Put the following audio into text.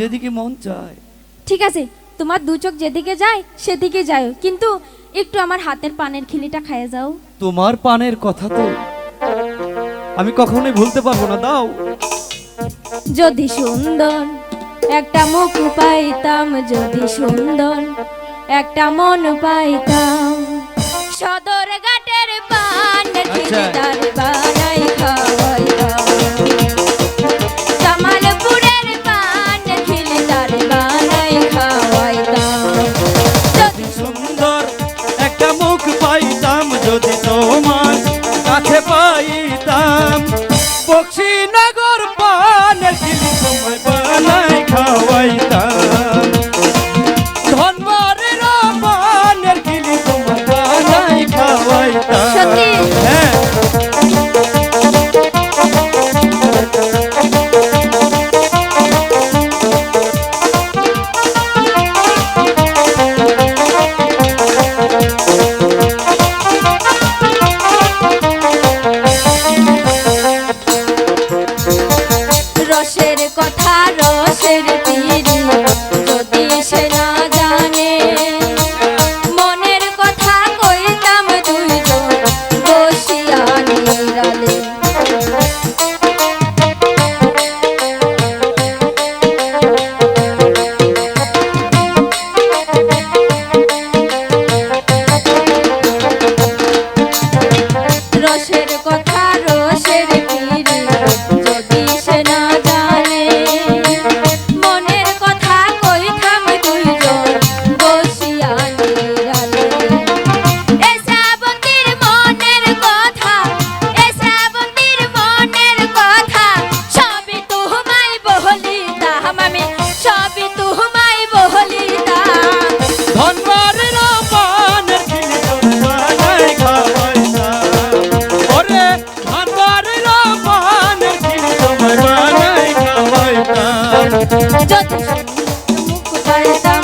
যেদিকে মন চায়। ঠিক আছে তোমার দু চোখ যেদিকে যায় সেদিকে যায়। কিন্তু একটু আমার হাতের পানের খিলিটা খেয়ে যাও। তোমার পানের কথা তো আমি কখনোই ভুলতে পারব না দাও। যদি সুন্দর একটা মুখ পাইতাম যদি সুন্দর একটা মন পাইতাম। সদর ঘাটের পান আচ্ছা। খিলিদার যদি তোমার কাছে পাই falta